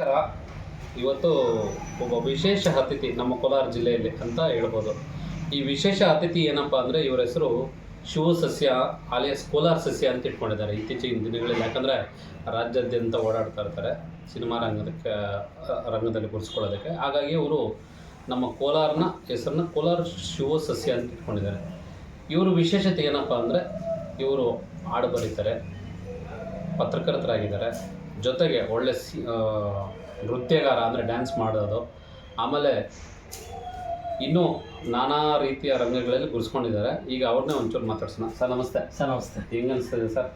ನಮಸ್ಕಾರ ಇವತ್ತು ಒಬ್ಬ ವಿಶೇಷ ಅತಿಥಿ ನಮ್ಮ ಕೋಲಾರ ಜಿಲ್ಲೆಯಲ್ಲಿ ಅಂತ ಹೇಳ್ಬೋದು. ಈ ವಿಶೇಷ ಅತಿಥಿ ಏನಪ್ಪ ಅಂದರೆ ಇವರ ಹೆಸರು ಶಿವ ಸಸ್ಯ ಆಲಿಯಸ್ ಕೋಲಾರ ಸಸ್ಯ ಅಂತ ಇಟ್ಕೊಂಡಿದ್ದಾರೆ ಇತ್ತೀಚಿನ ದಿನಗಳಲ್ಲಿ. ಯಾಕಂದರೆ ರಾಜ್ಯಾದ್ಯಂತ ಓಡಾಡ್ತಾ ಇರ್ತಾರೆ ಸಿನಿಮಾ ರಂಗದಕ್ಕೆ ರಂಗದಲ್ಲಿ ಗುರುಸ್ಕೊಳ್ಳೋದಕ್ಕೆ ಹಾಗಾಗಿ ಇವರು ನಮ್ಮ ಕೋಲಾರನ ಹೆಸರನ್ನ ಕೋಲಾರ ಶಿವ ಸಸ್ಯ ಅಂತ ಇಟ್ಕೊಂಡಿದ್ದಾರೆ. ಇವರು ವಿಶೇಷತೆ ಏನಪ್ಪ ಅಂದರೆ ಇವರು ಹಾಡು ಬರೀತಾರೆ, ಪತ್ರಕರ್ತರಾಗಿದ್ದಾರೆ. ಜೊತೆಗೆ ಒಳ್ಳೆ ಸಿ ನೃತ್ಯಗಾರ ಅಂದರೆ ಡ್ಯಾನ್ಸ್ ಮಾಡೋದು. ಆಮೇಲೆ ಇನ್ನೂ ನಾನಾ ರೀತಿಯ ರಂಗಗಳಲ್ಲಿ ಗುರುಸ್ಕೊಂಡಿದ್ದಾರೆ. ಈಗ ಅವ್ರನ್ನೇ ಒಂಚೂರು ಮಾತಾಡ್ಸೋಣ. ಸರ್ ನಮಸ್ತೆ. ಸರ್ ನಮಸ್ತೆ. ಹೆಂಗೆ ಅನಿಸ್ತದೆ ಸರ್?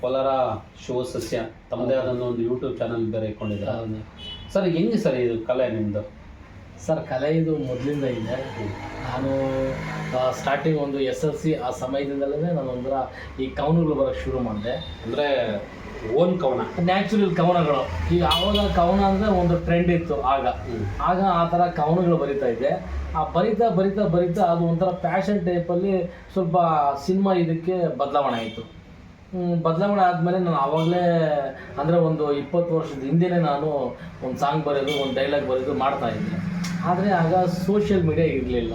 ಕೋಲಾರ ಶಿವ ಸಸ್ಯ ತಮ್ಮದೇ ಆದ ಒಂದು ಯೂಟ್ಯೂಬ್ ಚಾನಲ್ ಬೇರೆ ಇಟ್ಕೊಂಡಿದ್ದಾರೆ. ಹೌದು. ಸರ್ ಹೆಂಗೆ ಸರ್ ಇದು ಕಲೆ ನಿಮ್ಮದು ಸರ್ ಕಲೆ ಇದು ಮೊದಲಿಂದ ಇದೆ. ನಾನು ಸ್ಟಾರ್ಟಿಂಗ್ ಒಂದು ಎಸ್ ಎಲ್ ಸಿ ಆ ಸಮಯದಿಂದಲೇ ನಾನು ಒಂಥರ ಈ ಕವನಗಳು ಬರೋಕ್ಕೆ ಶುರು ಮಾಡಿದೆ. ಅಂದರೆ ಓನ್ ಕವನ. ನ್ಯಾಚುರಲ್ ಕವನಗಳು. ಈಗ ಆವಾಗ ಕವನ ಅಂದರೆ ಒಂದು ಟ್ರೆಂಡ್ ಇತ್ತು ಆಗ. ಆಗ ಆ ಥರ ಕವನಗಳು ಬರಿತಾ ಇದ್ದೆ. ಆ ಬರಿತಾ ಬರಿತಾ ಬರಿತಾ ಅದು ಒಂಥರ ಟೈಪ್ ಟೈಪಲ್ಲಿ ಸ್ವಲ್ಪ ಸಿನಿಮಾ ಇದಕ್ಕೆ ಬದಲಾವಣೆ ಆಯಿತು. ಬದಲಾವಣೆ ಆದಮೇಲೆ ನಾನು ಆವಾಗಲೇ ಅಂದರೆ ಒಂದು ಇಪ್ಪತ್ತು ವರ್ಷದ ಹಿಂದೆನೇ ನಾನು ಒಂದು ಸಾಂಗ್ ಬರೆಯೋದು ಒಂದು ಡೈಲಾಗ್ ಬರೆಯೋದು ಮಾಡ್ತಾ ಇದ್ದೆ. ಆದರೆ ಆಗ ಸೋಷಿಯಲ್ ಮೀಡಿಯಾ ಇರಲಿಲ್ಲ.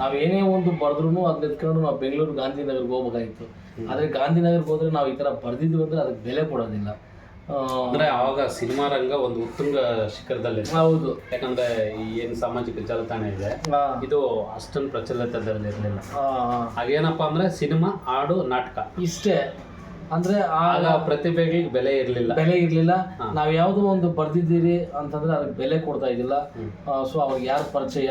ನಾವು ಏನೇ ಒಂದು ಬರೆದ್ರೂ ಅದನ್ನ ಎತ್ಕೊಂಡು ನಾವು ಬೆಂಗಳೂರು ಗಾಂಧಿನಗರ್ಗೆ ಹೋಗ್ಬೇಕಾಗಿತ್ತು. ಆದರೆ ಗಾಂಧಿನಗರ್ಗೆ ಹೋದ್ರೆ ನಾವು ಈ ಥರ ಬರೆದಿದ್ವಿ ಅಂದರೆ ಅದಕ್ಕೆ ಬೆಲೆ ಕೊಡೋದಿಲ್ಲ. ಅಂದ್ರೆ ಆವಾಗ ಸಿನಿಮಾ ರಂಗ ಒಂದು ಉತ್ತುಂಗ ಶಿಖರದಲ್ಲಿ ಹೌದು. ಯಾಕಂದ್ರೆ ಏನು ಸಾಮಾಜಿಕ ಜಾಲತಾಣ ಇದೆ ಇದು ಅಷ್ಟೊಂದು ಪ್ರಚಲಿತದಲ್ಲಿ ಇರಲಿಲ್ಲ ಹಾಗೇನಪ್ಪ ಅಂದ್ರೆ ಸಿನಿಮಾ ಹಾಡು ನಾಟಕ. ಇಷ್ಟೇ. ಅಂದರೆ ಆಗ ಪ್ರತಿಭೆಗೆ ಪ್ರತಿಭೆಗಳಿಗೆ ಬೆಲೆ ಇರಲಿಲ್ಲ. ಬೆಲೆ ಇರಲಿಲ್ಲ. ನಾವು ಯಾವುದೋ ಒಂದು ಬರ್ದಿದ್ದೀರಿ ಅಂತಂದ್ರೆ ಅದಕ್ಕೆ ಬೆಲೆ ಕೊಡ್ತಾ ಇದ್ದಿಲ್ಲ. ಸೊ ಅವ್ರಿಗೆ ಯಾರು ಪರಿಚಯ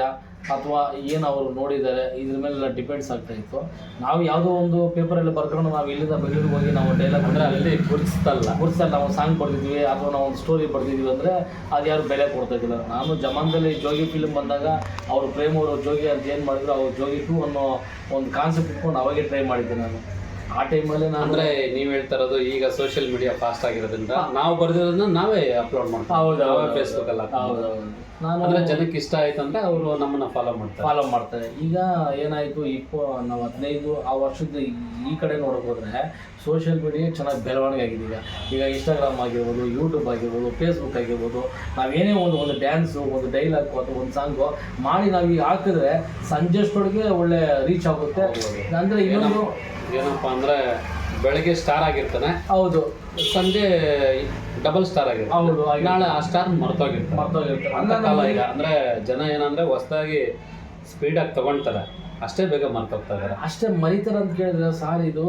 ಅಥವಾ ಏನು ಅವರು ನೋಡಿದ್ದಾರೆ ಇದ್ರ ಮೇಲೆಲ್ಲ ಡಿಪೆಂಡ್ಸ್ ಆಗ್ತಾ ಇತ್ತು. ನಾವು ಯಾವುದೋ ಒಂದು ಪೇಪರಲ್ಲಿ ಬರ್ಕೊಂಡು ನಾವು ಇಲ್ಲಿಂದ ಬೆಂಗಳೂರಿಗೆ ಹೋಗಿ ನಾವು ಡೈಲಾಗ್ ಅಂದ್ರೆ ಅಂದರೆ ಅಲ್ಲಿ ಗುರುತಿಸ್ತಲ್ಲ. ಗುರುತಿಸಲ್ಲ ನಾವು ಸಾಂಗ್ ಬರ್ದಿದ್ವಿ ಅಥವಾ ನಾವು ಒಂದು ಸ್ಟೋರಿ ಬರ್ದಿದ್ವಿ ಅಂದರೆ ಅದು ಯಾರು ಬೆಲೆ ಕೊಡ್ತಾ ಇದ್ದಿಲ್ಲ. ನಾನು ಜಮಾನದಲ್ಲಿ ಜೋಗಿ ಫಿಲ್ಮ್ ಬಂದಾಗ ಅವರು ಪ್ರೇಮ್ ಅವರು ಜೋಗಿ ಅಂತ ಏನು ಮಾಡಿದ್ರು ಅವ್ರು ಜೋಗಿ ಟು ಅನ್ನೋ ಒಂದು ಕಾನ್ಸೆಪ್ಟ್ ಇಟ್ಕೊಂಡು ಅವಾಗೆ ಟ್ರೈ ಮಾಡಿದ್ದೆ ನಾನು. ಆ ಟೈಮಲ್ಲಿ ನಾನು ಅಂದ್ರೆ ನೀವ್ ಹೇಳ್ತಾ ಇರೋದು ಈಗ ಸೋಷಿಯಲ್ ಮೀಡಿಯಾ ಫಾಸ್ಟ್ ಆಗಿರೋದ್ರಿಂದ ನಾವು ಬರ್ದಿರೋದನ್ನ ನಾವೇ ಅಪ್ಲೋಡ್ ಮಾಡ್ತೀವಿ ಹೌದು. ಫೇಸ್ಬುಕ್ ಅಲ್ಲ. ಹೌದೌದು ನಾನು ಅಂದ್ರೆ ಜನಕ್ಕೆ ಇಷ್ಟ ಆಯ್ತು ಅಂದ್ರೆ ಅವರು ನಮ್ಮನ್ನ ಫಾಲೋ ಮಾಡ್ತಾರೆ. ಫಾಲೋ ಮಾಡ್ತಾರೆ. ಈಗ ಏನಾಯಿತು ಇಪ್ಪ ನಾವು ಹದಿನೈದು ಆ ವರ್ಷದ ಈ ಕಡೆ ನೋಡಕ್ ಹೋದ್ರೆ ಸೋಷಿಯಲ್ ಮೀಡಿಯಾ ಚೆನ್ನಾಗಿ ಬೆಳವಣಿಗೆ ಆಗಿದೆ. ಈಗ ಈಗ ಇನ್ಸ್ಟಾಗ್ರಾಮ್ ಆಗಿರ್ಬೋದು ಯೂಟ್ಯೂಬ್ ಆಗಿರ್ಬೋದು ಫೇಸ್ಬುಕ್ ಆಗಿರ್ಬೋದು ನಾವೇನೇ ಒಂದು ಒಂದು ಡ್ಯಾನ್ಸು ಒಂದು ಡೈಲಾಗು ಅಥವಾ ಒಂದು ಸಾಂಗು ಮಾಡಿ ನಾವು ಈಗ ಹಾಕಿದ್ರೆ ಸಂಜೆಷ್ಟೊಳಗೆ ಒಳ್ಳೆ ರೀಚ್ ಆಗುತ್ತೆ. ಅಂದರೆ ಇನ್ನೊಂದು ಏನಪ್ಪ ಅಂದ್ರೆ ಬೆಳಗ್ಗೆ ಸ್ಟಾರ್ ಆಗಿರ್ತಾನೆ. ಹೌದು. ಸಂಜೆ ಡಬಲ್ ಸ್ಟಾರ್ ಆಗಿದೆ ಹೌದು ನಾಳೆ ಆ ಸ್ಟಾರ್ ಮರ್ತೋಗಿರ್ತಾರೆ ಮರ್ತೋಗಿರ್ತಾರೆ ಅಂತ ಕಾಲ ಈಗ ಅಂದ್ರೆ ಜನ ಏನಂದ್ರೆ ಹೊಸದಾಗಿ ಆಗಿ ತಗೊಳ್ತಾರೆ ಅಷ್ಟೇ ಬೇಗ ಮರ್ತೋಗ್ತಾ ಇದಾರೆ ಅಷ್ಟೇ ಮರಿತಾರೆ ಅಂತ ಕೇಳಿದ್ರೆ ಸಾರ್ ಇದು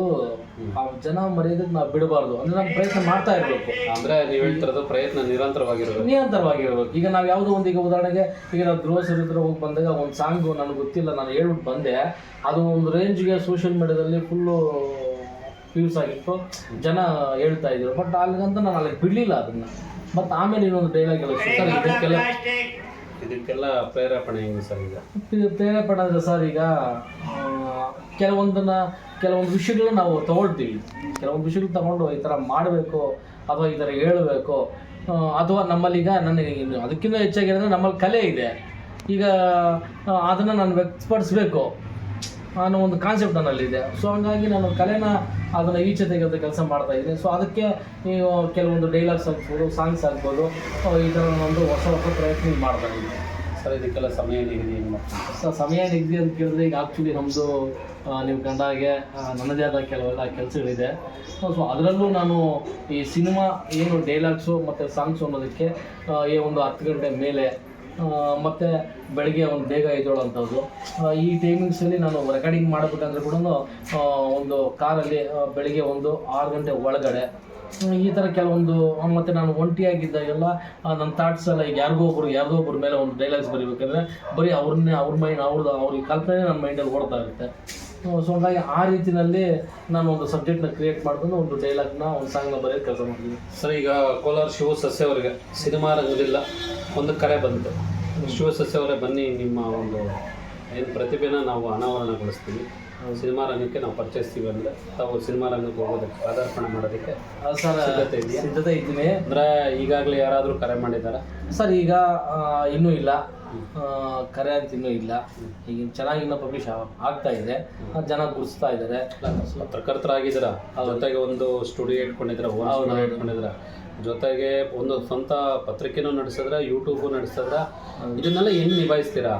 ಆ ಜನ ಮರೆಯೋದಕ್ಕೆ ನಾವು ಬಿಡಬಾರ್ದು. ಅಂದ್ರೆ ನಾವು ಪ್ರಯತ್ನ ಮಾಡ್ತಾ ಇರಬೇಕು. ಅಂದ್ರೆ ನೀವು ಹೇಳ್ತಿರೋದು ಪ್ರಯತ್ನ ನಿರಂತರವಾಗಿರಬೇಕು. ನಿರಂತರವಾಗಿರ್ಬೇಕು. ಈಗ ನಾವು ಯಾವುದೋ ಒಂದು ಈಗ ಉದಾಹರಣೆಗೆ ಈಗ ನಾವು ಗೃಹ ಹತ್ರ ಹೋಗಿ ಬಂದಾಗ ಒಂದು ಸಾಂಗು ನನಗೆ ಗೊತ್ತಿಲ್ಲ ನಾನು ಹೇಳ್ಬಿಟ್ಟು ಬಂದೆ. ಅದು ಒಂದು ರೇಂಜ್ಗೆ ಸೋಷಿಯಲ್ ಮೀಡಿಯಾದಲ್ಲಿ ಫುಲ್ಲು ವ್ಯೂಸ್ ಆಗಿತ್ತು ಜನ ಹೇಳ್ತಾ ಇದ್ರು. ಬಟ್ ಅಲ್ಲಿಗಂತ ನಾನು ಅಲ್ಲಿಗೆ ಬಿಡಲಿಲ್ಲ ಅದನ್ನ. ಮತ್ತೆ ಆಮೇಲೆ ಇನ್ನೊಂದು ಡೈಲಾಗ್ ಎಲ್ಲ ಸರ್ ಇದಕ್ಕೆಲ್ಲ ಇದಕ್ಕೆಲ್ಲ ಪ್ರೇರೇಪಣೆ ಹೆಂಗೆ ಸರ್ ಈಗ? ಪ್ರೇರೇಪಣೆ ಅಂದರೆ ಸರ್ ಈಗ ಕೆಲವೊಂದನ್ನ ಕೆಲವೊಂದು ವಿಷಯಗಳನ್ನ ನಾವು ತಗೊಳ್ತೀವಿ. ಕೆಲವೊಂದು ವಿಷಯಗಳು ತಗೊಂಡು ಈ ಥರ ಮಾಡಬೇಕು ಅಥವಾ ಈ ಥರ ಹೇಳಬೇಕು. ಅಥವಾ ನಮ್ಮಲ್ಲಿ ಈಗ ನನಗೆ ಅದಕ್ಕಿಂತ ಹೆಚ್ಚಾಗಿ ಏನಂದರೆ ನಮ್ಮಲ್ಲಿ ಕಲೆ ಇದೆ. ಈಗ ಅದನ್ನು ನಾನು ವ್ಯಕ್ತಪಡಿಸ್ಬೇಕು. ಅನ್ನೋ ಒಂದು ಕಾನ್ಸೆಪ್ಟ್ ನನ್ನಲ್ಲಿದೆ ಸೊ ಹಂಗಾಗಿ ನಾನು ಕಲೆನ ಅದನ್ನು ಈಚೆ ತೆಗೆದ ಕೆಲಸ ಮಾಡ್ತಾ ಇದ್ದೀನಿ ಸೊ ಅದಕ್ಕೆ ನೀವು ಕೆಲವೊಂದು ಡೈಲಾಗ್ಸ್ ಆಗ್ಬೋದು ಸಾಂಗ್ಸ್ ಆಗ್ಬೋದು ಈ ಥರ ಒಂದು ಹೊಸ ಹೊಸ ಪ್ರಯತ್ನ ಮಾಡ್ತಾ ಇದ್ದೀನಿ ಸರ್ ಇದಕ್ಕೆಲ್ಲ ಸಮಯ ನಿಗದಿ ಅಂತ ಮಾಡ್ತೀವಿ ಸ ಸಮಯ ನಿಗದಿ ಅಂತ ಕೇಳಿದ್ರೆ ಈಗ ಆ್ಯಕ್ಚುಲಿ ನಮ್ಮದು ನೀವು ಕಂಡ ಹಾಗೆ ನನ್ನದೇ ಆದ ಕೆಲವೆಲ್ಲ ಕೆಲಸಗಳಿದೆ. ಸೊ ಅದರಲ್ಲೂ ನಾನು ಈ ಸಿನಿಮಾ ಏನು ಡೈಲಾಗ್ಸು ಮತ್ತು ಸಾಂಗ್ಸು ಅನ್ನೋದಕ್ಕೆ ಈ ಒಂದು ಹತ್ತು ಗಂಟೆ ಮೇಲೆ ಮತ್ತೆ ಬೆಳಗ್ಗೆ ಒಂದು ಬೇಗ ಎದ್ದೋಳಂಥದ್ದು ಈ ಟೈಮಿಂಗ್ಸಲ್ಲಿ ನಾನು ರೆಕಾರ್ಡಿಂಗ್ ಮಾಡಬೇಕಂದ್ರೆ ಕೂಡ ಒಂದು ಕಾರಲ್ಲಿ ಬೆಳಗ್ಗೆ ಒಂದು ಆರು ಗಂಟೆ ಒಳಗಡೆ. ಈ ಥರ ಕೆಲವೊಂದು ಮತ್ತು ನಾನು ಒಂಟಿಯಾಗಿದ್ದಾಗೆಲ್ಲ ನನ್ನ ಥಾಟ್ಸ್ ಎಲ್ಲ ಈಗ ಯಾರಿಗೋ ಒಬ್ರು ಯಾರಿಗೋ ಒಬ್ಬರ ಮೇಲೆ ಒಂದು ಡೈಲಾಗ್ಸ್ ಬರೀಬೇಕಂದ್ರೆ, ಬರೀ ಅವ್ರನ್ನೇ, ಅವ್ರ ಮೈಂಡ್ ಅವ್ರದ್ದು, ಅವ್ರಿಗೆ ಕಲ್ಪನೆ ನನ್ನ ಮೈಂಡಲ್ಲಿ ಓಡ್ತಾ ಇರುತ್ತೆ. ಸೊ ಹಾಗಾಗಿ ಆ ರೀತಿಯಲ್ಲಿ ನಾನು ಒಂದು ಸಬ್ಜೆಕ್ಟ್ನ ಕ್ರಿಯೇಟ್ ಮಾಡ್ಕೊಂಡು ಒಂದು ಡೈಲಾಗ್ನ ಒಂದು ಸಾಂಗ್ನ ಬರೆಯೋದು ಕೆಲಸ ಮಾಡ್ತೀನಿ. ಸರ್, ಈಗ ಕೋಲಾರ ಶಿವ ಸಸ್ಯ ಅವರಿಗೆ ಸಿನಿಮಾ ರಂಗದಿಲ್ಲ ಒಂದು ಕರೆ ಬಂತು. ಶಿವ ಸಸ್ಯ ಅವರೇ ಬನ್ನಿ ನಿಮ್ಮ ಒಂದು ಏನು ಪ್ರತಿಭೆನ ನಾವು ಅನಾವರಣಗೊಳಿಸ್ತೀವಿ. ಸಿನಿಮಾ ರಂಗಕ್ಕೆ ನಾವು ಪರಿಚಯಿಸ್ತೀವಿ ಅಂದರೆ ತಾವು ಸಿನಿಮಾ ರಂಗಕ್ಕೆ ಹೋಗೋದಕ್ಕೆ ಪಾದಾರ್ಪಣೆ ಮಾಡೋದಕ್ಕೆ ಸರ್ ಸಿದ್ಧತೆ ಇದೆಯಾ? ಸಿದ್ಧತೆ ಇದ್ದೀನಿ ಅಂದರೆ ಈಗಾಗಲೇ ಯಾರಾದರೂ ಕರೆ ಮಾಡಿದ್ದಾರೆ? ಸರ್ ಈಗ ಇನ್ನೂ ಇಲ್ಲ. ಕರೆ ಅಂತ ಇನ್ನೂ ಇಲ್ಲ. ಈಗ ಚೆನ್ನಾಗಿ ಇನ್ನೂ ಪಬ್ಲಿಷ್ ಆಗ್ತಾ ಇದೆ. ಜನ ಗುರುಸ್ತಾ ಇದ್ದಾರೆ. ಪತ್ರಕರ್ತರಾಗಿದ್ದೀರಾ? ಜೊತೆಗೆ ಒಂದು ಸ್ಟುಡಿಯೋ ಇಟ್ಕೊಂಡಿದ್ದೀರಾ. ಇಟ್ಕೊಂಡಿದ್ದೀರಾ? ಜೊತೆಗೆ ಒಂದು ಸ್ವಂತ ಪತ್ರಿಕೆನೂ ನಡೆಸಿದ್ರ ಯೂಟ್ಯೂಬು ನಡೆಸಿದ್ರ. ಇದನ್ನೆಲ್ಲ ಹೆಂಗೆ ನಿಭಾಯಿಸ್ತೀರಾ?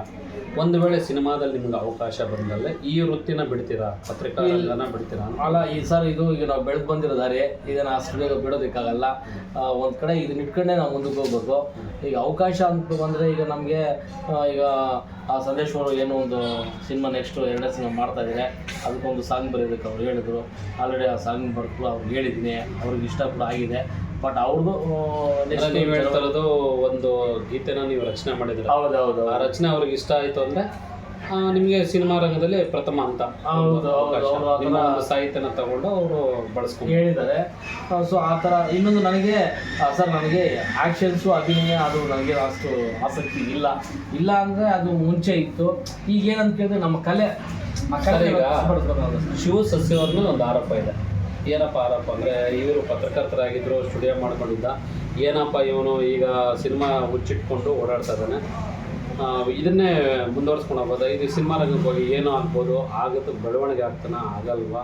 ಒಂದು ವೇಳೆ ಸಿನಿಮಾದಲ್ಲಿ ನಿಮ್ಗೆ ಅವಕಾಶ ಬಂದಲ್ಲೇ ಈ ವೃತ್ತಿನ ಬಿಡ್ತೀರಾ? ಪತ್ರಿಕಾ ರಂಗನ ಬಿಡ್ತೀರಾ? ಅಲ್ಲ ಈ ಸರ್ ಇದು ಈಗ ನಾವು ಬೆಳೆದು ಬಂದಿರೋ ದಾರಿ ಇದನ್ನ ಅಷ್ಟು ಬಿಡೋದಕ್ಕಾಗಲ್ಲ. ಒಂದು ಕಡೆ ಇದನ್ನ ಇಟ್ಕೊಂಡೇ ನಾವು ಮುಂದಕ್ಕೆ ಹೋಗ್ಬೇಕು. ಈಗ ಅವಕಾಶ ಅಂತ ಬಂದ್ರೆ ಈಗ ನಮಗೆ ಈಗ ಆ ಸಂದೇಶ್ ಅವರು ಏನೋ ಒಂದು ಸಿನಿಮಾ ನೆಕ್ಸ್ಟ್ ಎರಡನೇ ಸಿನಿಮಾ ಮಾಡ್ತಾ ಇದ್ದಾರೆ ಅದಕ್ಕೊಂದು ಸಾಂಗ್ ಬರೆಯೋದಕ್ಕೆ ಅವ್ರು ಹೇಳಿದ್ರು. ಆಲ್ರೆಡಿ ಆ ಸಾಂಗ್ ಬರ್ಕೊಂಡು ಅವ್ರಿಗೆ ಹೇಳಿದ್ದೀನಿ. ಅವ್ರಿಗೆ ಇಷ್ಟ ಕೂಡ ಆಗಿದೆ. ಬಟ್ ಅವ್ರದ್ದು ನೀವು ಹೇಳ್ತಾ ಇರೋದು ಒಂದು ಗೀತೆನ ನೀವು ರಚನೆ ಮಾಡಿದ್ರೆ ಹೌದೌದು. ಆ ರಚನೆ ಅವ್ರಿಗೆ ಇಷ್ಟ ಆಯ್ತು ಅಂದ್ರೆ ನಿಮಗೆ ಸಿನಿಮಾ ರಂಗದಲ್ಲಿ ಪ್ರಥಮ ಅಂತ ಸಾಹಿತ್ಯನ ತಗೊಂಡು ಅವರು ಬಳಸ್ಕೊಂಡು ಹೇಳಿದ್ದಾರೆ. ಸೊ ಆ ಥರ ಇನ್ನೊಂದು ನನಗೆ ಸರ್ ನನಗೆ ಆ್ಯಕ್ಷನ್ಸು ಅಭಿನಯ ಅದು ನನಗೆ ಅಷ್ಟು ಆಸಕ್ತಿ ಇಲ್ಲ. ಇಲ್ಲ ಅಂದರೆ ಅದು ಮುಂಚೆ ಇತ್ತು. ಈಗ ಏನಂತ ಕೇಳಿದ್ರೆ ನಮ್ಮ ಕಲೆ. ಶಿವ ಸಸ್ಯವ್ರ ಮೇಲೆ ಒಂದು ಆರೋಪ ಇದೆ. ಏನಪ್ಪ ಆರೋಪ ಅಂದರೆ ಇವರು ಪತ್ರಕರ್ತರಾಗಿದ್ದರು ಸ್ಟುಡಿಯೋ ಮಾಡ್ಕೊಂಡಿದ್ದ. ಏನಪ್ಪ ಇವನು ಈಗ ಸಿನಿಮಾ ಹುಚ್ಚಿಟ್ಕೊಂಡು ಓಡಾಡ್ತಾ ಇದ್ದಾನೆ. ಇದನ್ನೇ ಮುಂದುವರ್ಸ್ಕೊಂಡು ಹೋಗ್ಬೋದು. ಇದು ಸಿನಿಮಾ ರಂಗಕ್ಕೆ ಹೋಗಿ ಏನೋ ಆಗ್ಬೋದು ಆಗುತ್ತೆ ಬೆಳವಣಿಗೆ ಆಗ್ತಾನ ಆಗಲ್ವಾ?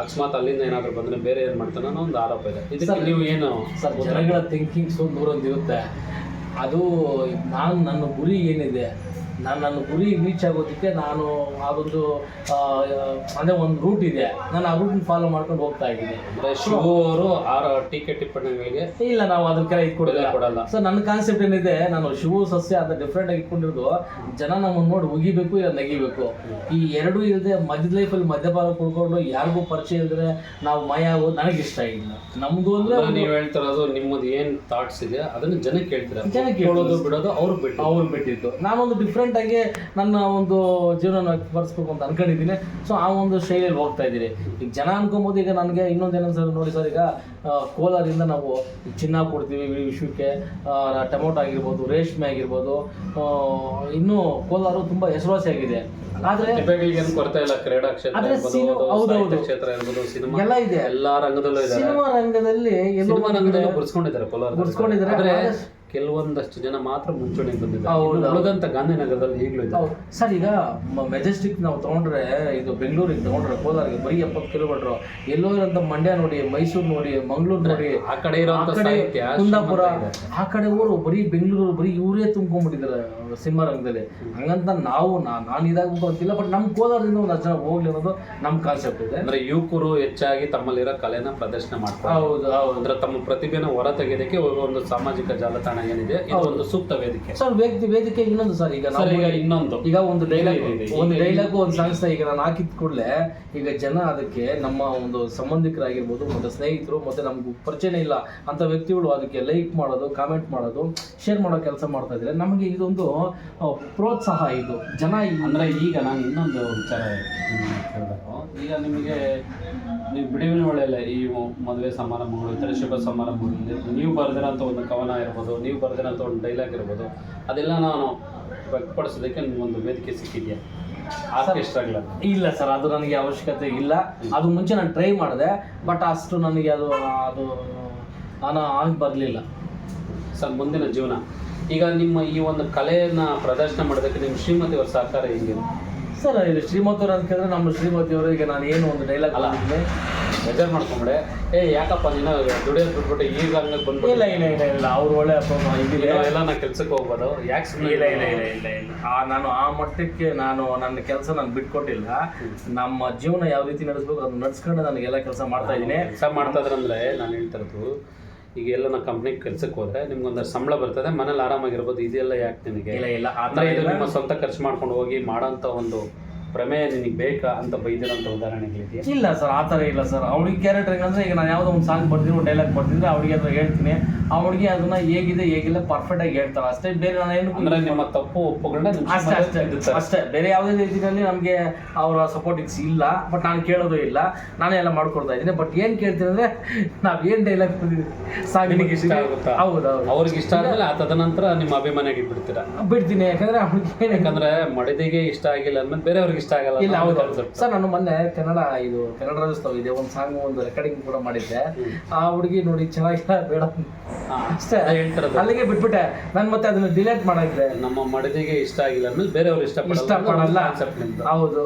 ಅಕಸ್ಮಾತ್ ಅಲ್ಲಿಂದ ಏನಾದರೂ ಬಂದರೆ ಬೇರೆ ಏನು ಮಾಡ್ತಾನೆ ಅನ್ನೋ ಒಂದು ಆರೋಪ ಇದೆ. ಇದಕ್ಕೆ ನೀವು ಏನು ಸರ್ ಜನಗಳ ಥಿಂಕಿಂಗ್ಸು ಒಂದು ಇರುತ್ತೆ. ಅದು ನಾನು ನನ್ನ ಗುರಿ ಏನಿದೆ ನಾನು ನನ್ನ ಗುರಿ ರೀಚ್ ಆಗೋದಕ್ಕೆ ನಾನು ಆ ಒಂದು ಅಂದರೆ ಒಂದು ರೂಟ್ ಇದೆ. ನಾನು ಆ ರೂಟ್ನ ಫಾಲೋ ಮಾಡ್ಕೊಂಡು ಹೋಗ್ತಾ ಇದ್ದೀನಿ. ಅಂದರೆ ಶಿವ ಅವರು ಆರ ಟೀಕೆ ಟಿಪ್ಪಣಿಗಳಿಗೆ ಇಲ್ಲ ನಾವು ಅದಕ್ಕೆಲ್ಲ ಕೆಲ ಇಟ್ಕೊಡಲ್ಲ. ಕೊಡಲ್ಲ. ಸೊ ನನ್ನ ಕಾನ್ಸೆಪ್ಟ್ ಏನಿದೆ ನಾನು ಶಿವು ಸಸ್ಯ ಅದ ಡಿಫ್ರೆಂಟ್ ಆಗಿ ಇಟ್ಕೊಂಡಿರೋದು ಜನ ನಮ್ಮನ್ನು ನೋಡಿ ಉಗಿಬೇಕು ಇಲ್ಲ ನಗಿಬೇಕು. ಈ ಎರಡೂ ಇಲ್ಲದೆ ಮಧ್ಯ ಲೈಫಲ್ಲಿ ಮದ್ಯಪಾನ ಕುಡ್ಕೊಂಡು ಯಾರಿಗೂ ಪರಿಚಯ ಇಲ್ಲದ್ರೆ ನಾವು ಮಯ ಆಗೋದು ನನಗೆ ಇಷ್ಟ ಇಲ್ಲ. ನಮ್ದು ಅಂದ್ರೆ ನೀವು ಹೇಳ್ತಿರೋದು ನಿಮ್ಮದು ಏನು ಥಾಟ್ಸ್ ಇದೆ ಅದನ್ನು ಜನಕ್ಕೆ ಹೇಳ್ತಾರೆ ಜನಕ್ಕೆ ಕೇಳೋದು ಬಿಡೋದು ಅವ್ರು ಬಿಟ್ಟು ಅವ್ರು ಬಿಟ್ಟಿದ್ದು. ನಾನೊಂದು ಡಿಫ್ರೆಂಟ್ ಆಗಿ ನನ್ನ ಒಂದು ಜೀವನ ಬರ್ಸ್ಬೇಕು ಅಂತ ಅನ್ಕೊಂಡಿದ್ದೀನಿ. ಸೊ ಆ ಒಂದು ಶೈಲಿಯಲ್ಲಿ ಹೋಗ್ತಾ ಇದ್ದೀನಿ ಈಗ ಜನ ಅನ್ಕೊಬೋದು ಈಗ ನನಗೆ ಇನ್ನೊಂದೇನೋ ಸರ್ ನೋಡಿ ಸರ್ ಈಗ ಕೋಲಾರಿಂದ ನಾವು ಚಿನ್ನ ಕೊಡ್ತೀವಿ ಇಡೀ ವಿಶ್ವಕ್ಕೆ ಆ, ಟೊಮೊಟೊ ಆಗಿರ್ಬೋದು ರೇಷ್ಮೆ ಆಗಿರ್ಬೋದು ಇನ್ನೂ ಕೋಲಾರ ತುಂಬ ಹೆಸರುವಾಸಿಯಾಗಿದೆ ಕೊರತೆ ಇಲ್ಲ ಕ್ರೀಡಾ ಕ್ಷೇತ್ರ ಆದ್ರೆ ಎಲ್ಲ ಇದೆ. ಎಲ್ಲಾ ರಂಗದಲ್ಲೂ ಇದೆ ಸಿನಿಮಾ ರಂಗದಲ್ಲಿ ಗುರ್ಸ್ಕೊಂಡಿದ್ದಾರೆ ಕೋಲಾರ ಗುರ್ಸ್ಕೊಂಡಿದ್ದಾರೆ. ಕೆಲವೊಂದಷ್ಟು ಜನ ಮಾತ್ರ ಮುಂಚೂಣಿಗೆ ಬಂದಿದ್ದಾರೆ. ಹೌದು, ಇನ್ನು ಹೌದು. ಉಳಿದಂತ ಗಾಂಧಿನಗರದಲ್ಲಿ ಈಗಲೂ ಇದೆ. ಹೌದು. ಸರ್ ಈಗ ಮೆಜೆಸ್ಟಿಕ್ ನಾವು ತಗೊಂಡ್ರೆ ಇದು ಬೆಂಗಳೂರಿಗೆ ತಗೊಂಡ್ರೆ ಕೋಲಾರಿಗೆ ಬರೀ ಎಪ್ಪತ್ತು ಕಿಲೋಮೀಟರ್ ಎಲ್ಲೋ ಇರೋಂಥ ಮಂಡ್ಯ ನೋಡಿ ಮೈಸೂರು ನೋಡಿ ಮಂಗಳೂರು ನೋಡಿ ಆ ಕಡೆ ಆ ಇರುವಂತ ಕಡೆ ಸಾಹಿತ್ಯ ಕುಂದಾಪುರ ಶ್ರೀಮಂತ ಇದೆ. ಆ ಕಡೆ ಊರು ಬರೀ ಬೆಂಗಳೂರು ಬರೀ ಇವರೇ ತುಂಬ್ಕೊಂಡ್ಬಿಟ್ಟಿದ್ದಾರೆ ಸಿನಿಮಾ ರಂಗದಲ್ಲಿ. ಹಂಗಂತ ನಾವು ನಾ- ನಾನು ಇದಾಗಬೇಕು ಅಂತಿಲ್ಲ ಬಟ್ ನಮ್ಮ ಕೋಲಾರದಿಂದ ಒಂದು ಜನ ಹೋಗ್ಲಿ ಅನ್ನೋದು ನಮ್ಮ ಕಾನ್ಸೆಪ್ಟ್ ಇದೆ. ಅಂದ್ರೆ ಯುವಕರು ಹೆಚ್ಚಾಗಿ ತಮ್ಮಲ್ಲಿರೋ ಕಲೆನ ಪ್ರದರ್ಶನ ಮಾಡ್ತಾರೆ ಹೌದು ಹೌದು. ಅಂದ್ರೆ ತಮ್ಮ ಪ್ರತಿಭೆನ ಹೊರ ತೆಗೆಯೋದಕ್ಕೆ ಒಂದು ಸಾಮಾಜಿಕ ಜಾಲತಾಣ ಏನಿದೆ? ಇದು ಒಂದು ಸೂಕ್ತ ವೇದಿಕೆ. ಸರ್ ವ್ಯಕ್ತಿ ವೇದಿಕೆ ಇನ್ನೊಂದು ಸರ್. ಈಗ ಸರ್ ನಾವು ಈಗ ಇನ್ನೊಂದು. ಈಗ ಒಂದು ಡೈಲಾಗ್ ಇದೆ, ಇದೆ. ಒಂದು ಡೈಲಾಗ್ ಒಂದು ಸಾಂಗ್ಸ್ ಈಗ ನಾನು ಹಾಕಿದ ಕೂಡಲೇ ಈಗ ಜನ ಅದಕ್ಕೆ ನಮ್ಮ ಒಂದು ಸಂಬಂಧಿಕರಾಗಿರ್ಬೋದು ಮತ್ತೆ ಸ್ನೇಹಿತರು ಮತ್ತೆ ನಮ್ಗೆ ಪರಿಚಯನೇ ಇಲ್ಲ ಅಂತ ವ್ಯಕ್ತಿಗಳು ಅದಕ್ಕೆ ಲೈಕ್ ಮಾಡೋದು ಕಾಮೆಂಟ್ ಮಾಡೋದು ಶೇರ್ ಮಾಡೋ ಕೆಲಸ ಮಾಡ್ತಾ ಇದ್ರೆ ನಮಗೆ ಇದೊಂದು ಆ, ಪ್ರೋತ್ಸಾಹ ಇದು. ಜನ ಈ- ಅಂದ್ರೆ ಈಗ ನಾನು ಇನ್ನೊಂದು ವಿಚಾರ ಹೇಳ್ಬೇಕು. ಈಗ ನಿಮಗೆ ನೀವು ಬಿಡುವಿನ ಒಳ್ಳೆಯಲ್ಲ ಈ ಮದುವೆ ಸಮಾರಂಭಗಳು ಇತರ ಶುಭ ಸಮಾರಂಭಗಳಲ್ಲಿ ನೀವು ಬರೆದಿರೋಂಥ ಒಂದು ಕವನ ಇರ್ಬೋದು ನೀವು ಬರೆದಿರೋಂಥ ಒಂದು ಡೈಲಾಗ್ ಇರ್ಬೋದು ಅದೆಲ್ಲ ನಾನು ವ್ಯಕ್ತಪಡಿಸೋದಕ್ಕೆ ಒಂದು ವೇದಿಕೆ ಸಿಕ್ಕಿದೆಯಾ? ಆರ್ಕೆಸ್ಟ್ರಾಗಳಲ್ಲಿ ಇಲ್ಲ ಸರ್ ಅದು ನನಗೆ ಅವಶ್ಯಕತೆ ಇಲ್ಲ. ಅದು ಮುಂಚೆ ನಾನು ಟ್ರೈ ಮಾಡಿದೆ ಬಟ್ ಅಷ್ಟು ನನಗೆ ಅದು ಅದು ನಾನು ಆಗಿ ಬರಲಿಲ್ಲ. ಸರ್ ಮುಂದಿನ ಜೀವನ. ಈಗ ನಿಮ್ಮ ಈ ಒಂದು ಕಲೆಯನ್ನು ಪ್ರದರ್ಶನ ಮಾಡೋದಕ್ಕೆ ನಿಮ್ಮ ಶ್ರೀಮತಿಯವರ ಸಹಕಾರ ಹೆಂಗಿದೆ? ಸರ್ ಇದು ಶ್ರೀಮತಿಯವರು ಅಂತ ಕೇಳಿದ್ರೆ ನಮ್ಮ ಶ್ರೀಮತಿ ಅವರಿಗೆ ನಾನು ಏನು ಒಂದು ಡೈಲಾಗ್ ಅಲ್ಲ. ಮೆಜರ್ ಮಾಡ್ಕೊಂಬಿಡೆ. ಏ ಯಾಕಪ್ಪ ನಿನ್ನ ದುಡಿಯೋದು ಬಿಟ್ಬಿಟ್ಟು ಈಗ ಹಂಗೆ ಬಂದ್ಬಿಟ್ಟು ಇಲ್ಲ ಇಲ್ಲ ಇಲ್ಲ ಇಲ್ಲ ಅವ್ರು ಒಳ್ಳೆ ಇದಿಲ್ಲ ಎಲ್ಲ ನಾ ಕೆಲ್ಸಕ್ಕೆ ಹೋಗ್ಬೋದು. ಯಾಕೆ ಸುಮ್ಮನೆ ಇಲ್ಲ ಇಲ್ಲ ಇಲ್ಲ ಇಲ್ಲ ಇಲ್ಲ. ಆ ನಾನು ಆ ಮಟ್ಟಕ್ಕೆ ನಾನು ನನ್ನ ಕೆಲಸ ನಾನು ಬಿಟ್ಕೊಟ್ಟಿಲ್ಲ. ನಮ್ಮ ಜೀವನ ಯಾವ ರೀತಿ ನಡೆಸ್ಬೇಕು ಅದನ್ನ ನಡ್ಸ್ಕೊಂಡು ನನಗೆಲ್ಲ ಎಲ್ಲ ಕೆಲಸ ಮಾಡ್ತಾ ಇದ್ದೀನಿ. ಕೆಲಸ ಮಾಡ್ತಾ ಇದ್ರಂದ್ರೆ ನಾನು ಹೇಳ್ತಾ ಇರೋದು ಈಗ ಎಲ್ಲ ನಾ ಕಂಪ್ನಿಗೆ ಕೆಲ್ಸಕ್ಕೆ ಹೋದ್ರೆ ನಿಮ್ಗೊಂದು ಸಂಬಳ ಬರ್ತದೆ ಮನೇಲಿ ಆರಾಮಾಗಿರ್ಬೋದು. ಇದೆಲ್ಲ ಯಾಕೆ ನಿಮಗೆ ಇಲ್ಲ ಇಲ್ಲ ಆ ಥರ ಇದು ನಿಮ್ಮ ಸ್ವಂತ ಖರ್ಚು ಮಾಡ್ಕೊಂಡು ಹೋಗಿ ಮಾಡೋಂಥ ಒಂದು ಪ್ರಮೇಯ ನಿನಗೆ ಬೇಕಾ ಅಂತ ಬೈದಿರೋಂಥ ಉದಾಹರಣೆಗಳಿದೆಯಾ? ಇಲ್ಲ ಸರ್ ಆ ಥರ ಇಲ್ಲ ಸರ್. ಅವ್ಳಿಗೆ ಕ್ಯಾರೆಕ್ಟರ್ ಅಂದರೆ ಈಗ ನಾನು ಯಾವುದೋ ಒಂದು ಸಾಂಗ್ ಬರ್ತೀನಿ ಒಂದು ಡೈಲಾಗ್ ಬರ್ತಿದ್ರೆ ಅವಳಿಗೆ ಹತ್ರ ಹೇಳ್ತೀನಿ. ಆ ಹುಡುಗಿ ಅದನ್ನ ಹೇಗಿದೆ ಹೇಗಿಲ್ಲ ಪರ್ಫೆಕ್ಟಾಗಿ ಹೇಳ್ತಾಳೆ. ಅಷ್ಟೇ ಬೇರೆ ನಾನು ಏನು ಅಂದರೆ ನಿಮ್ಮ ತಪ್ಪು ಒಪ್ಪುಗಳನ್ನ ಅಷ್ಟೇ ಅಷ್ಟೇ ಅಷ್ಟೇ. ಬೇರೆ ಯಾವುದೇ ರೀತಿಯಲ್ಲಿ ನಮಗೆ ಅವರ ಸಪೋರ್ಟಿಂಗ್ಸ್ ಇಲ್ಲ ಬಟ್ ನಾನು ಕೇಳೋದು ಇಲ್ಲ. ನಾನೇ ಎಲ್ಲ ಮಾಡ್ಕೊಡ್ತಾ ಇದ್ದೀನಿ. ಬಟ್ ಏನು ಕೇಳ್ತೀನಿ ಅಂದರೆ ನಾವು ಏನು ಡೈಲಾಗ್ ಸಾಂಗ್ ನಿನಗೆ ಇಷ್ಟ ಆಗುತ್ತಾ? ಹೌದು ಹೌದು. ಅವ್ರಿಗೆ ಇಷ್ಟ ಆದಮೇಲೆ ಆ ತದನಂತರ ನಿಮ್ಮ ಅಭಿಮಾನಿಗೆ ಬಿಡ್ತೀರಾ? ಬಿಡ್ತೀನಿ ಯಾಕಂದರೆ ಅವ್ಳಿಗೆ ಯಾಕಂದರೆ ಮಡದಿಗೆ ಇಷ್ಟ ಆಗಿಲ್ಲ ಅಂದ್ಮೇಲೆ ಬೇರೆಯವ್ರಿಗೆ ಇಷ್ಟ ಆಗಲ್ಲ ಇಲ್ಲ ಹೌದು. ಸರ್ ನಾನು ಮೊನ್ನೆ ಕನ್ನಡ ಇದು ಕನ್ನಡ ರಾಜ್ಯೋತ್ಸವ ಇದೆ ಒಂದು ಸಾಂಗ್ ಒಂದು ರೆಕಾರ್ಡಿಂಗ್ ಕೂಡ ಮಾಡಿದ್ದೆ. ಆ ಹುಡುಗಿ ನೋಡಿ ಚೆನ್ನಾಗಿಲ್ಲ ಬೇಡ. ಅಷ್ಟೇ. ಹೇಳ್ತಾರೆ ಅಲ್ಲಿಗೆ ಬಿಟ್ಬಿಟ್ಟೆ. ನಾನು ಮತ್ತೆ ಅದನ್ನ ಡಿಲೇಟ್ ಮಾಡಿದ್ರೆ ನಮ್ಮ ಮಡದಿಗೆ ಇಷ್ಟ ಆಗಿಲ್ಲ ಅಂದ್ಮೇಲೆ ಬೇರೆಯವ್ರು ಇಷ್ಟ ಇಷ್ಟಪಡಲ್ಲ. ಹೌದು.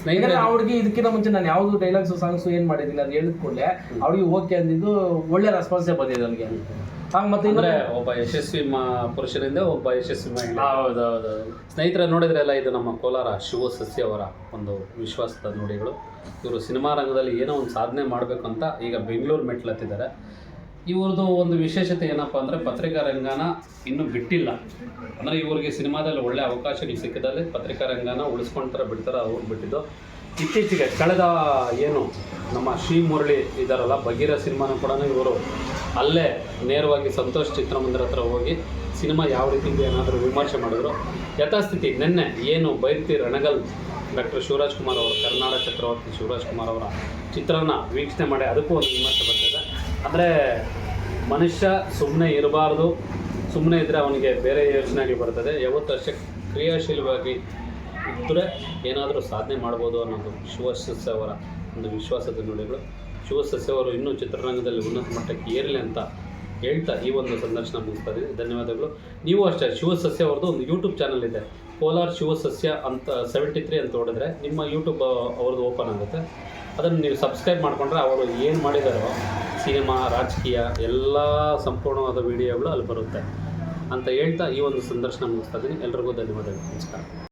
ಸ್ನೇಹಿತರೆ. ಆ ಹುಡುಗಿ ಇದಕ್ಕಿಂತ ಮುಂಚೆ ನಾನು ಯಾವುದು ಡೈಲಾಗ್ಸ್ ಸಾಂಗ್ಸ್ ಏನು ಮಾಡಿದ್ದೀನಿ ಅದು ಹೇಳಿದ್ಕೊಂಡೆ ಕೂಡಲೇ ಅವ್ರಿಗೆ ಓಕೆ ಅಂದಿದ್ದು ಒಳ್ಳೆ ರೆಸ್ಪಾನ್ಸೇ ಬಂದಿದೆ ನನಗೆ ಹಂಗೆ ಮತ್ತೆ ಅಂದ್ರೆ ಒಬ್ಬ ಯಶಸ್ವಿ ಮ ಪುರುಷರಿಂದ ಒಬ್ಬ ಯಶಸ್ವಿ ಮಹಿಳೆ. ಹೌದೌದು ಸ್ನೇಹಿತರ ನೋಡಿದ್ರೆಲ್ಲ ಇದು ನಮ್ಮ ಕೋಲಾರ ಶಿವ ಸಸ್ಯ ಅವರ ಒಂದು ವಿಶ್ವಾಸದ ನುಡಿಗಳು. ಇವರು ಸಿನಿಮಾ ರಂಗದಲ್ಲಿ ಏನೋ ಒಂದು ಸಾಧನೆ ಮಾಡಬೇಕು ಅಂತ ಈಗ ಬೆಂಗಳೂರು ಮೆಟ್ಲತ್ತಿದ್ದಾರೆ. ಇವ್ರದ್ದು ಒಂದು ವಿಶೇಷತೆ ಏನಪ್ಪ ಅಂದರೆ ಪತ್ರಿಕಾ ರಂಗನ ಇನ್ನೂ ಬಿಟ್ಟಿಲ್ಲ. ಅಂದರೆ ಇವ್ರಿಗೆ ಸಿನಿಮಾದಲ್ಲಿ ಒಳ್ಳೆ ಅವಕಾಶಗಳು ಸಿಕ್ಕಿದಲ್ಲಿ ಪತ್ರಿಕಾ ರಂಗನ ಉಳಿಸ್ಕೊಂತಾರೆ ಬಿಡ್ತಾರೆ ಅವ್ರು ಬಿಟ್ಟಿದ್ದು. ಇತ್ತೀಚೆಗೆ ಕಳೆದ ಏನು ನಮ್ಮ ಶ್ರೀ ಮುರಳಿ ಇದ್ದಾರಲ್ಲ ಬಗೀರ ಸಿನಿಮಾನು ಕೂಡ ಇವರು ಅಲ್ಲೇ ನೇರವಾಗಿ ಸಂತೋಷ್ ಚಿತ್ರಮಂದಿರ ಹತ್ರ ಹೋಗಿ ಸಿನಿಮಾ ಯಾವ ರೀತಿ ಇದೆ ಏನಾದರೂ ವಿಮರ್ಶೆ ಮಾಡಿದ್ರು. ಯಥಾಸ್ಥಿತಿ ನಿನ್ನೆ ಏನು ಬೈರ್ತಿ ರಣಗಲ್ ಡಾಕ್ಟರ್ ಶಿವರಾಜ್ ಕುಮಾರ್ ಅವರು ಕರ್ನಾಟಕ ಚಕ್ರವರ್ತಿ ಶಿವರಾಜ್ ಕುಮಾರ್ ಅವರ ಚಿತ್ರನ ವೀಕ್ಷಣೆ ಮಾಡಿ ಅದಕ್ಕೂ ಒಂದು ವಿಮರ್ಶೆ ಬರ್ತಿದೆ ಅಂದರೆ ಮನುಷ್ಯ ಸುಮ್ಮನೆ ಇರಬಾರ್ದು ಸುಮ್ಮನೆ ಇದ್ದರೆ ಅವನಿಗೆ ಬೇರೆ ಯೋಚನೆಗೆ ಬರ್ತದೆ. ಯಾವತ್ತು ಅಷ್ಟೇ ಕ್ರಿಯಾಶೀಲವಾಗಿ ಇದ್ದರೆ ಏನಾದರೂ ಸಾಧನೆ ಮಾಡ್ಬೋದು ಅನ್ನೋದು ಶಿವಶಿಸ್ ಅವರ ಒಂದು ವಿಶ್ವಾಸದ ನುಡಿಗಳು. ಶಿವಸಸ್ಯ ಅವರು ಇನ್ನೂ ಚಿತ್ರರಂಗದಲ್ಲಿ ಉನ್ನತ ಮಟ್ಟಕ್ಕೆ ಏರಲಿ ಅಂತ ಹೇಳ್ತಾ ಈ ಒಂದು ಸಂದರ್ಶನ ಮುಗಿಸ್ತಾ ಧನ್ಯವಾದಗಳು. ನೀವು ಅಷ್ಟೇ, ಶಿವಸಸ್ಯ ಅವ್ರದ್ದು ಒಂದು ಯೂಟ್ಯೂಬ್ ಚಾನಲ್ ಇದೆ. ಕೋಲಾರ್ ಶಿವಸಸ್ಯ ಅಂತ ಸೆವೆಂಟಿ ತ್ರೀ ಅಂತ ಹೊಡೆದ್ರೆ ನಿಮ್ಮ ಯೂಟ್ಯೂಬ್ ಅವ್ರದ್ದು ಓಪನ್ ಆಗುತ್ತೆ. ಅದನ್ನು ನೀವು ಸಬ್ಸ್ಕ್ರೈಬ್ ಮಾಡಿಕೊಂಡ್ರೆ ಅವರು ಏನು ಮಾಡಿದಾರೋ, ಸಿನಿಮಾ, ರಾಜಕೀಯ ಎಲ್ಲ ಸಂಪೂರ್ಣವಾದ ವಿಡಿಯೋಗಳು ಅಲ್ಲಿ ಬರುತ್ತೆ. ಅಂತ ಹೇಳ್ತಾ ಈ ಒಂದು ಸಂದರ್ಶನ ಮುಗಿಸ್ತಾ ಇದ್ದೀನಿ. ಎಲ್ರಿಗೂ ಧನ್ಯವಾದಗಳು. ನಮಸ್ಕಾರ.